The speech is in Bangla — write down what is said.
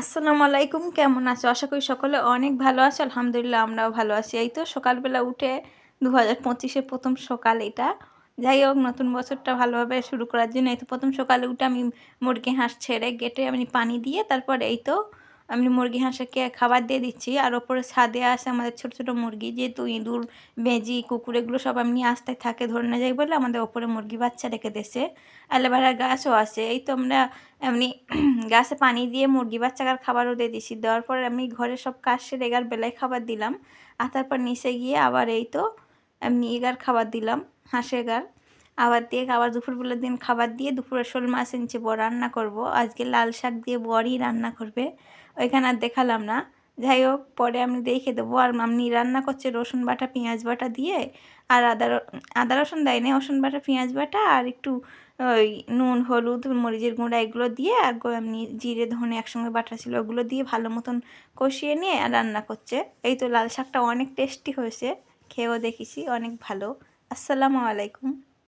আসসালামু আলাইকুম, কেমন আছো? আশা করি সকলে অনেক ভালো আছে। আলহামদুলিল্লাহ আমরাও ভালো আছি। এই তো সকালবেলা উঠে দু হাজার পঁচিশের প্রথম সকাল এটা। যাই হোক, নতুন বছরটা ভালোভাবে শুরু করার জন্য এই তো প্রথম সকালে উঠে আমি মুরগি হাঁস ছেড়ে গেটে আমি পানি দিয়ে তারপর এই তো আমি মুরগি, হাঁসকে খাবার দিয়ে দিচ্ছি। আর ওপরে ছাদে আসে আমাদের ছোট ছোট মুরগি। যেহেতু ইঁদুর, বেজি, কুকুর, এগুলো সব এমনি আসতে থাকে ধরে না যাই বলে আমাদের ওপরে মুরগি বাচ্চা রেখে দিয়েছে। অ্যালোভেরার গাছও আছে। এই তো আমরা এমনি গাছে পানি দিয়ে মুরগি বাচ্চাকার খাবারও দিয়ে দিছি দেওয়ার পর আমি ঘরে সব কাজ সেরে এগার বেলায় খাবার দিলাম। আর তারপর নিচে গিয়ে আবার এই তো এমনি এগার খাবার দিলাম হাঁসে এগার। আবার দিয়ে আবার দুপুরবেলার দিন খাবার দিয়ে দুপুরে শোল মাছ এনেছি, বড় রান্না করব। আজকে লাল শাক দিয়ে বড়ই রান্না করবে। ওইখানে আর দেখালাম না। যাই হোক, পরে আমি দেখে দেবো। আর আপনি রান্না করছে রসুন বাটা, পেঁয়াজ বাটা দিয়ে। আর আদা আদা রসুন দেয়নি, রসুন বাটা, পেঁয়াজ বাটা আর একটু ওই নুন, হলুদ, মরিচের গুঁড়া এগুলো দিয়ে আর এমনি জিরে, ধনে একসঙ্গে বাটা ছিল ওগুলো দিয়ে ভালো মতন কষিয়ে নিয়ে আর রান্না করছে। এই তো লাল শাকটা অনেক টেস্টি হয়েছে। খেয়েও দেখেছি, অনেক ভালো। আসসালামু আলাইকুম।